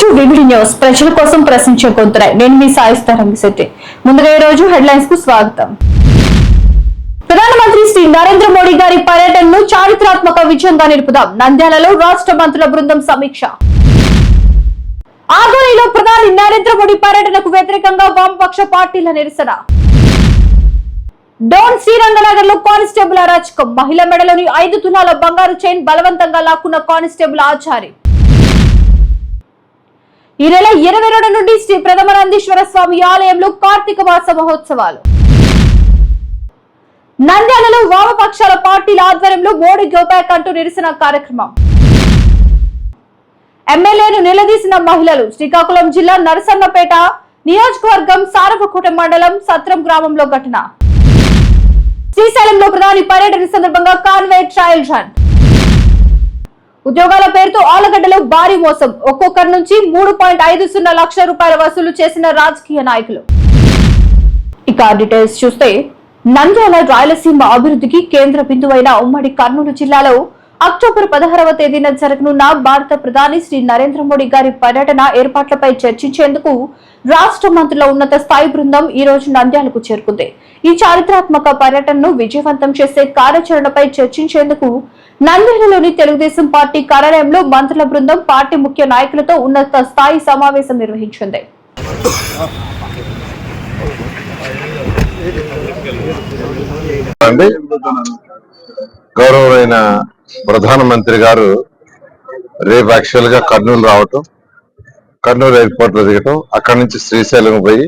To VVD news ప్రజల కోసం ప్రశ్నించే గొంతురాయ్ నేను మీ సాయిస్తారం శెట్టి ముందుగా ఈ రోజు హెడ్లైన్స్కు స్వాగతం. ప్రధానమంత్రి శ్రీ నరేంద్ర మోడీ గారి పర్యటనను చారిత్రాత్మక విజయంగా నిలుపుదాం. నంద్యాలలో రాష్ట్ర మంత్రుల బృందం సమీక్ష. ఆధ్వర్యంలో ప్రధాని నరేంద్ర మోడీ పర్యటనకు వ్యతిరేకంగా వామపక్ష పార్టీల నిరసన. డోన్ శ్రీరంగనగర్లో కానిస్టేబుల్ అరాచకం. మహిళ మెడలోని ఐదు తులాల బంగారు చైన్ బలవంతంగా లాక్కున్న కానిస్టేబుల్ ఆచారి. ఈ నెల ఇరవై రెండు నుండి శ్రీ ప్రథమనందీశ్వర స్వామి ఆలయంలో కార్తీక మాస మహోత్సవాలు. నంద్యాలలో వామపక్షాల పార్టీల ఆధ్వర్యంలో మోడీ గోబ్యాక్ అంటూ నిరసన కార్యక్రమం. ఎమ్మెల్యేను నిలదీసిన మహిళలు శ్రీకాకుళం జిల్లా నరసన్నపేట నియోజకవర్గం సారవకోట మండలం సత్రం గ్రామంలో ఘటన. శ్రీశైలంలో ప్రధాని పర్యటన సందర్భంగా కాన్వే ట్రయల్ రన్. ఉద్యోగాల పేరుతో ఆలగడ్డలో భారీ మోసం. ఒక్కొక్కరి నుంచి మూడు పాయింట్ ఐదు సున్నా లక్షల రూపాయల వసూలు చేసిన రాజకీయ నాయకులు. ఇక డీటెయిల్స్ చూస్తే నంద్యాల రాయలసీమ అభివృద్ధికి కేంద్ర బిందువైన ఉమ్మడి కర్నూలు జిల్లాలో అక్టోబర్ పదహారవ తేదీన జరగనున్న భారత ప్రధాని శ్రీ నరేంద్ర మోడీ గారి పర్యటన ఏర్పాట్లపై చర్చించేందుకు రాష్ట్ర మంత్రుల ఉన్నత స్థాయి బృందం ఈ రోజు నంద్యాలకు చేరుకుంది. ఈ చారిత్రాత్మక పర్యటనను విజయవంతం చేసే కార్యాచరణపై చర్చించేందుకు నంద్యాలలోని తెలుగుదేశం పార్టీ కార్యాలయంలో మంత్రుల బృందం పార్టీ ముఖ్య నాయకులతో ఉన్నత స్థాయి సమావేశం నిర్వహించింది. గౌరవమైన ప్రధానమంత్రి గారు రేపు యాక్చువల్గా కర్నూలు రావటం కర్నూలు ఎయిర్పోర్ట్లో దిగటం అక్కడి నుంచి శ్రీశైలం పోయి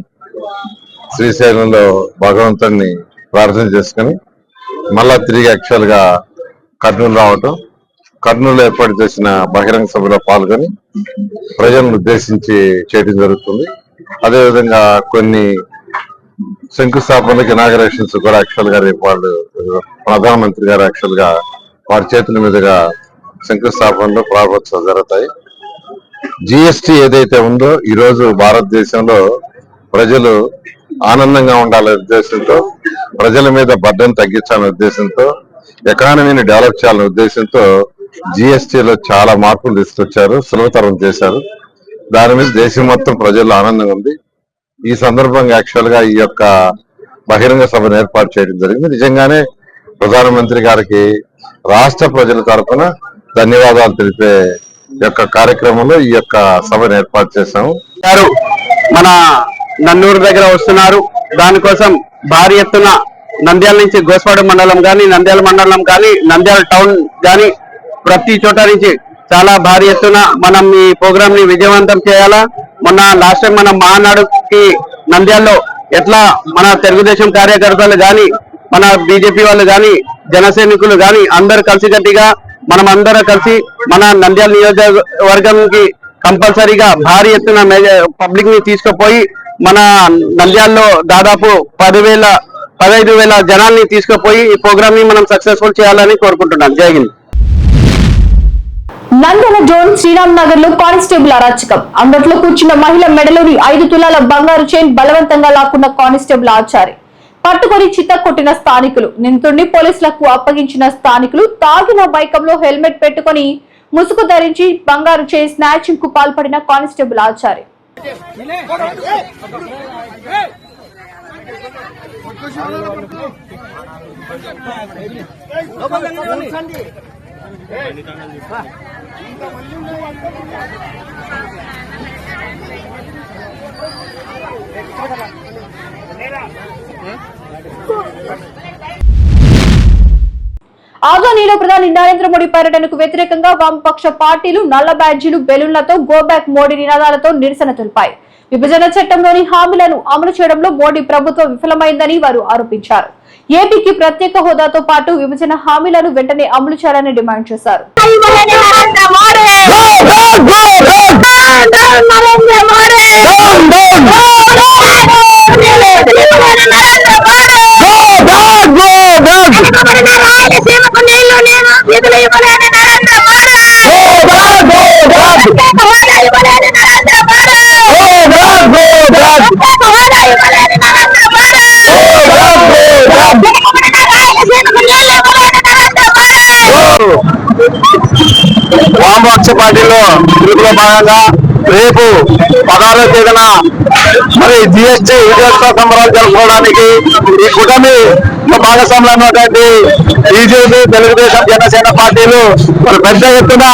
శ్రీశైలంలో భగవంతుడిని ప్రార్థన చేసుకుని మళ్ళా తిరిగి యాక్చువల్గా కర్నూలు రావటం. కర్నూలు ఏర్పాటు చేసిన బహిరంగ సభలో పాల్గొని ప్రజలను ఉద్దేశించి చేయడం జరుగుతుంది. అదేవిధంగా కొన్ని శంకుస్థాపనకి ఇనాగరేషన్స్ కూడా యాక్చువల్గా రేపు వాళ్ళు ప్రధానమంత్రి గారు యాక్చువల్గా వారి చేతుల మీదుగా శంకుస్థాపనలు ప్రారంభోత్సవాలు జరుగుతాయి. జిఎస్టి ఏదైతే ఉందో ఈ రోజు భారతదేశంలో ప్రజలు ఆనందంగా ఉండాలనే ఉద్దేశంతో ప్రజల మీద బడ్డను తగ్గించాలనే ఉద్దేశంతో ఎకానమీని డెవలప్ చేయాలనే ఉద్దేశంతో జిఎస్టీలో లో చాలా మార్పులు తీసుకొచ్చారు సులభతరం చేశారు. దాని మీద దేశం మొత్తం ప్రజల్లో ఆనందంగా ఉంది. ఈ సందర్భంగా యాక్చువల్గా ఈ యొక్క బహిరంగ సభను ఏర్పాటు చేయడం జరిగింది. నిజంగానే ప్రధానమంత్రి గారికి రాష్ట్ర ప్రజల తరఫున ధన్యవాదాలు తెలిపే యొక్క కార్యక్రమంలో ఈ యొక్క సభను ఏర్పాటు చేశాము. మన నన్నూరు దగ్గర వస్తున్నారు. దానికోసం భారీ ఎత్తున నంద్యాల నుంచి గోస్వాడ మండలం కానీ నంద్యాల మండలం కానీ నంద్యాల టౌన్ కానీ ప్రతి చోట నుంచి చాలా భారీ ఎత్తున మనం ఈ ప్రోగ్రామ్ని విజయవంతం చేయాలా? మొన్న లాస్ట్ టైం మన మహానాడుకి నంద్యాలలో ఎట్లా మన తెలుగుదేశం కార్యకర్తలు కానీ మన బీజేపీ వాళ్ళు కానీ జన సైనికులు గాని అందరు కలిసికట్టుగా మనం అందరం కలిసి మన నంద్యాల నియోజకవర్గంకి కంపల్సరీగా భారీ ఎత్తున పబ్లిక్ని తీసుకుపోయి మన నంద్యాలలో దాదాపు పదివేల పదహైదు వేల జనాల్ని తీసుకుపోయి ఈ ప్రోగ్రామ్ని మనం సక్సెస్ఫుల్ చేయాలని కోరుకుంటున్నాను జై హింద్ నందన జోన్ శ్రీరామ్ నగర్లో కానిస్టేబుల్ అరాచకం అంగట్లో కూర్చున్న మహిళ మెడలోని ఐదు తులాల బంగారు చైన్ బలవంతంగా లాక్కున్న కానిస్టేబుల్ ఆచారి పట్టుకొని చిత్త కొట్టిన స్థానికులు నిందితుడిని పోలీసులకు అప్పగించిన స్థానికులు తాగిన బైకంలో హెల్మెట్ పెట్టుకొని ముసుగు ధరించి బంగారు చైన్ స్నాచింగ్కు పాల్పడిన కానిస్టేబుల్ ఆచారి ఆదోనిలో ప్రధాని నరేంద్ర మోడీ పర్యటనకు వ్యతిరేకంగా వామపక్ష పార్టీలు నల్ల బ్యాడ్జీలు బెలూన్లతో గోబ్యాక్ మోడీ నినాదాలతో నిరసన తెలిపాయి. విభజన చట్టంలోని హామీలను అమలు చేయడంలో మోడీ ప్రభుత్వం విఫలమైందని వారు ఆరోపించారు. ఏపీకి ప్రత్యేక హోదాతో పాటు విభజన హామీలను వెంటనే అమలు చేయాలని డిమాండ్ చేశారు. నరేంద్ర హోదా ఇవ్వలేని నరేంద్ర హోదా ఇవ్వలేని నరేంద్ర రాయలసీమకు నీళ్ళు ఇవ్వలేని నరేంద్ర వామపక్ష పార్టీలో పిలుపులో భాగంగా రేపు పదహారో తేదీన మరి జిఎస్టీ విజయోత్సవ సంబరాలు జరుపుకోవడానికి ఈ కూటమి భాగస్వాములు అన్నటువంటి బీజేపీ తెలుగుదేశం జనసేన పార్టీలు మరి పెద్ద ఎత్తున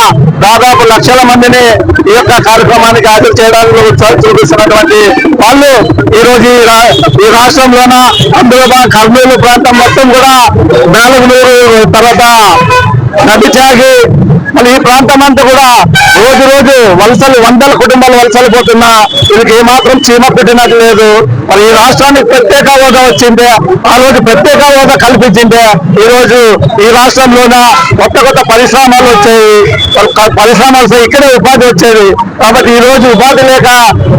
దాదాపు లక్షల మందిని ఈ యొక్క కార్యక్రమానికి హాజరు చేయడానికి చూపిస్తున్నటువంటి వాళ్ళు ఈ రోజు ఈ రా- ఈ రాష్ట్రంలోన అందులో కర్నూలు ప్రాంతం మొత్తం కూడా నాలుగునూరు తర్వాత నదిచాగి అసలు ఈ ప్రాంతం అంతా కూడా రోజు రోజు వలసలు వందల కుటుంబాలు వలసలు పోతున్నా. వీళ్ళకి ఏమాత్రం చీమ పెట్టినట్టు లేదు. మరి ఈ రాష్ట్రానికి ప్రత్యేక హోదా వచ్చిందే ఆ రోజు ప్రత్యేక హోదా కల్పించిందే. ఈ రోజు ఈ రాష్ట్రంలోన కొత్త కొత్త పరిశ్రమలు వచ్చాయి. మరి పరిశ్రమలు ఇక్కడే ఉపాధి వచ్చేది. కాబట్టి ఈ రోజు ఉపాధి లేక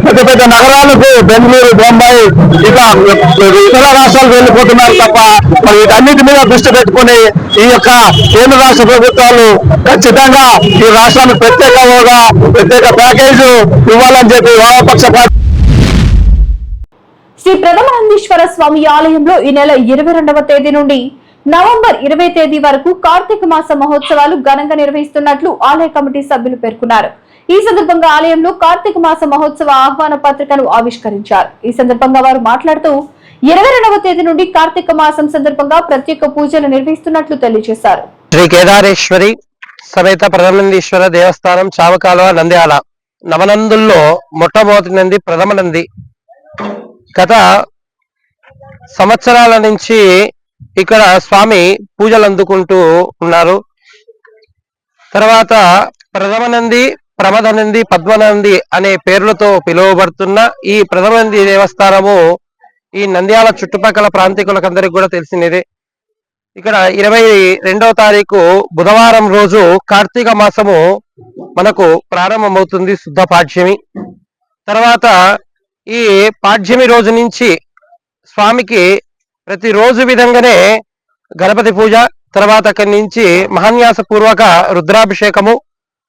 పెద్ద పెద్ద నగరాలకు బెంగళూరు బొంబాయి ఇక ఇతర రాష్ట్రాలు వెళ్ళిపోతున్నారు తప్ప మరి వీటన్నిటి మీద దృష్టి పెట్టుకుని ఈ యొక్క కేంద్ర రాష్ట్ర ప్రభుత్వాలు ఖచ్చితంగా ఈ రాష్ట్రానికి ప్రత్యేక హోదా ప్రత్యేక ప్యాకేజ్ ఇవ్వాలని చెప్పి వామపక్ష పార్టీ శ్రీ ప్రథమానందీశ్వర స్వామి ఆలయంలో ఈ నెల ఇరవై రెండవ తేదీ నుండి నవంబర్ ఇరవై తేదీ వరకు కార్తీక మాస మహోత్సవాలు ఘనంగా నిర్వహిస్తున్నట్లు ఆలయ కమిటీ సభ్యులు పేర్కొన్నారు. ఈ సందర్భంగా ఆలయంలో కార్తీక మాస మహోత్సవ ఆహ్వాన పత్రికను ఆవిష్కరించారు. ఈ సందర్భంగా వారు మాట్లాడుతూ ఇరవై రెండవ తేదీ నుండి కార్తీక మాసం సందర్భంగా ప్రత్యేక పూజలు నిర్వహిస్తున్నట్లు తెలియజేశారు. శ్రీ కేదారేశ్వరి సమేత ప్రథమనందీశ్వర దేవస్థానం చావకాలువ నంద్యాల. నవనందుల్లో మొట్టమొదటి నంది ప్రథమ నంది. గత సంవత్సరాల నుంచి ఇక్కడ స్వామి పూజలు అందుకుంటూ ఉన్నారు. తర్వాత ప్రథమ నంది ప్రమద నంది పద్మనంది అనే పేర్లతో పిలువబడుతున్న ఈ ప్రథమ నంది దేవస్థానము ఈ నంద్యాల చుట్టుపక్కల ప్రాంతికులకందరికి కూడా తెలిసినదే. ఇక్కడ ఇరవై రెండవ తారీఖు బుధవారం రోజు కార్తీక మాసము మనకు ప్రారంభమవుతుంది శుద్ధ పాఠ్యమి తర్వాత ఈ పాఠ్యమి రోజు నుంచి స్వామికి ప్రతి రోజు విధంగానే గణపతి పూజ తర్వాత అక్కడి నుంచి మహాన్యాస పూర్వక రుద్రాభిషేకము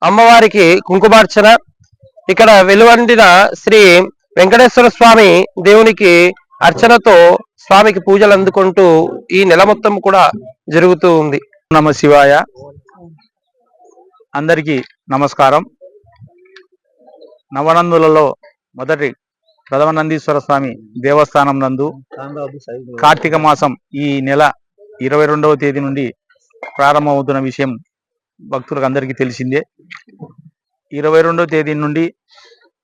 అమ్మవారికి కుంకుమార్చన ఇక్కడ వెలువండిన శ్రీ వెంకటేశ్వర స్వామి దేవునికి అర్చనతో స్వామికి పూజలు అందుకుంటూ ఈ నెల మొత్తం కూడా జరుగుతూ ఉంది. నమ శివాయ. అందరికీ నమస్కారం. నవనందులలో మొదటి ప్రథమ నందీశ్వర స్వామి దేవస్థానం నందు కార్తీక మాసం ఈ నెల ఇరవై రెండవ తేదీ నుండి ప్రారంభమవుతున్న విషయం భక్తులకు అందరికీ తెలిసిందే. ఇరవై రెండవ తేదీ నుండి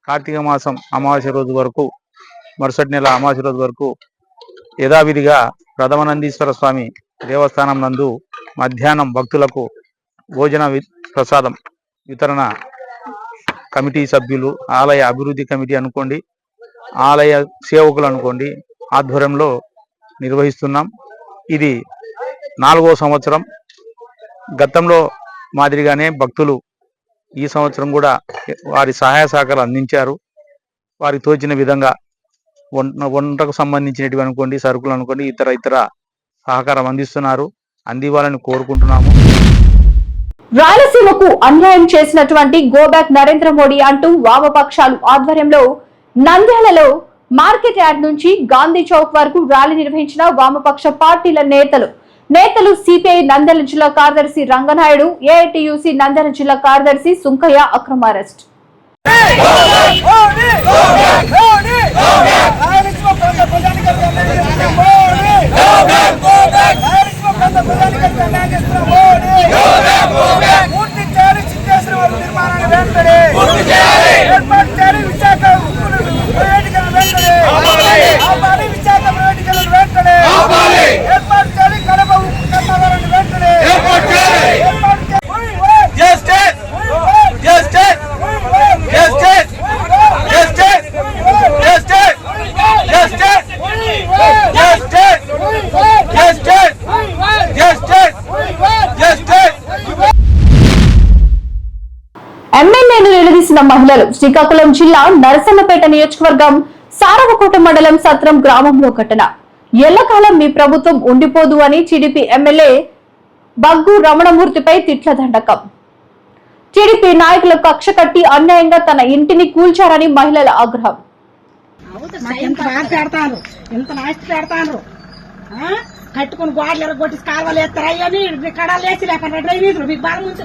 కార్తీక మాసం అమావాస్య రోజు వరకు మరుసటి నెల అమావాస్య రోజు వరకు యథావిధిగా ప్రథమ నందీశ్వర స్వామి దేవస్థానం నందు మధ్యాహ్నం భక్తులకు భోజన వి- ప్రసాదం వితరణ కమిటీ సభ్యులు ఆలయ అభివృద్ధి కమిటీ అనుకోండి ఆలయ సేవకులు అనుకోండి ఆధ్వర్యంలో నిర్వహిస్తున్నాం. ఇది నాలుగో సంవత్సరం. గతంలో మాదిరిగానే భక్తులు ఈ సంవత్సరం కూడా వారి సహాయ సహకారాలు అందించారు. వారికి తోచిన విధంగా వంటకు సంబంధించినవి అనుకోండి సరుకులు అనుకోండి ఇతర ఇతర సహకారం అందిస్తున్నారు అందివ్వాలని కోరుకుంటున్నాము రాయలసీమకు అన్యాయం చేసినటువంటి గోబ్యాక్ నరేంద్ర మోడీ అంటూ వామపక్షాలు ఆధ్వర్యంలో నంద్యాలలో మార్కెట్ యార్డ్ నుంచి గాంధీ చౌక్ వరకు ర్యాలీ నిర్వహించిన వామపక్ష పార్టీల నేతలు నేతలు సిపిఐ నంద్యాల జిల్లా కార్యదర్శి రంగనాయుడు ఏఐటియుసి నంద్యాల జిల్లా కార్యదర్శి సుంకయ్య అక్రమ అరెస్ట్ ఎమ్మెల్యేను నిలదీసిన మహిళలు శ్రీకాకుళం జిల్లా నరసన్నపేట నియోజకవర్గం సారవకోట మండలం సత్రం గ్రామంలో ఘటన. ఎల్లకాలం మీ ప్రభుత్వం ఉండిపోదు అని టీడీపీ ఎమ్మెల్యే బగ్గు రమణమూర్తిపై తిట్ల దండకం. టీడీపీ నాయకులు కక్ష కట్టి అన్యాయంగా తన ఇంటిని కూల్చారని మహిళల ఆగ్రహం. కట్టుకుని గోడలు ఎరగొట్టి కాలువలు ఎత్తారు అయ్యని కడాలు వేసి లేకుండా డ్రైనేజీలు. మీకు బాగా ఉంటే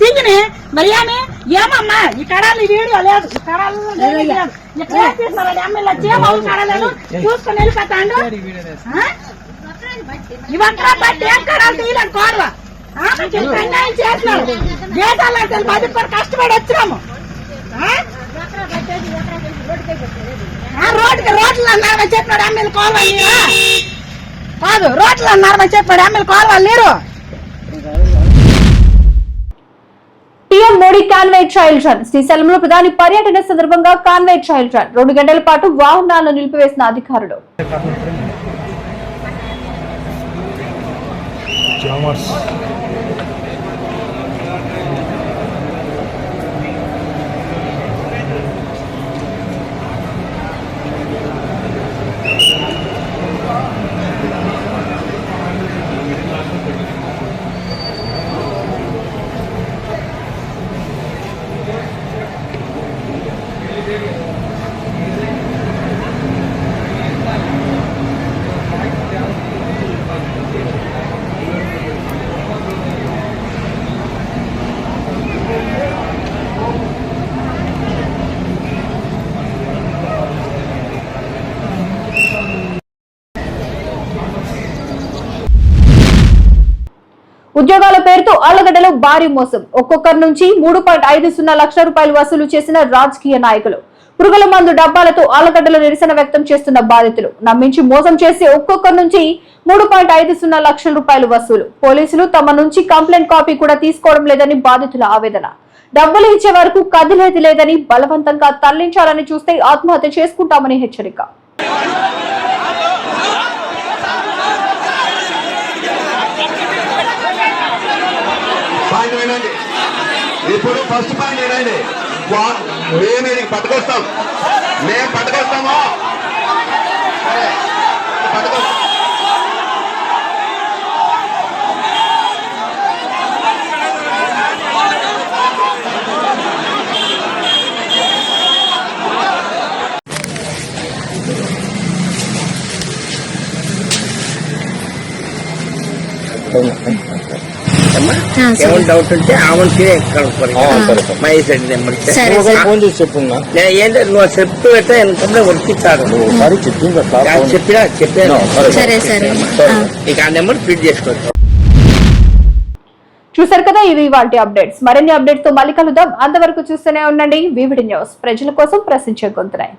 తింగిని? మరి ఏమి ఏమమ్మా ఈ కడాలి వీడియో లేదు. ఈ చూసుకొని వెళ్ళిపోతాడు. బట్టి ఏం కడాలు తీయలేదు కోరవ ఆమెకి అన్యాయం దేశాల్లో కష్టపడి వచ్చినాము. రోడ్డుకి రోడ్లు అన్నారని చెప్పాడు ఎమ్మెల్యే కోరవాలి కాదు రోడ్లు అన్నారని చెప్పాడు ఎమ్మెల్యే కోరవాలి నీరు. మరి కాన్వే ట్రయల్ రన్. శ్రీశైలంలో ప్రధాని పర్యటన సందర్భంగా కాన్వే ట్రయల్ రన్. రెండు గంటల పాటు వాహనాలను నిలిపివేసిన అధికారులు. ఉద్యోగాల పేరుతో ఆళ్ళగడ్డలో భారీ మోసం. ఒక్కొక్కరి నుంచి మూడు పాయింట్ ఐదు సున్నా లక్షల రూపాయలు వసూలు చేసిన రాజకీయ నాయకులు. పురుగుల మందు డబ్బాలతో ఆలగడ్డలో నిరసన వ్యక్తం చేస్తున్న బాధితులు. నమ్మించి మోసం చేసి ఒక్కొక్కరి నుంచి మూడు పాయింట్ ఐదు సున్నా లక్షల రూపాయలు వసూలు. పోలీసులు తమ నుంచి కంప్లైంట్ కాపీ కూడా తీసుకోవడం లేదని బాధితుల ఆవేదన. డబ్బులు ఇచ్చే వరకు కదిలేది లేదని బలవంతంగా తరలించాలని చూస్తే ఆత్మహత్య చేసుకుంటామని హెచ్చరిక. ఇప్పుడు ఫస్ట్ పాయింట్ వినండి మేము ఇది పట్టుకొస్తాం. మేము పట్టుకొస్తాము? సరే, ఏమైనా డౌట్ ఉంటే ఆమెకి మహేష్ రెడ్డి నెంబర్ ఫోన్ చేసి చెప్పు ఏంటంటే నువ్వు చెప్తూ పెట్టా ఎందుకంటే వర్తిస్తాడు చెప్పినా చెప్పాను సరే సరే. ఇక ఆ నెంబర్ ఫిట్ చేసుకోవచ్చు చూసారు కదా ఇవి వాటి అప్డేట్స్. మరిన్ని అప్డేట్స్తో మళ్ళీ కలుద్దాం. అంతవరకు చూస్తూనే ఉండండి. VVD news. ప్రజల కోసం ప్రశ్నించే గొంతునాయి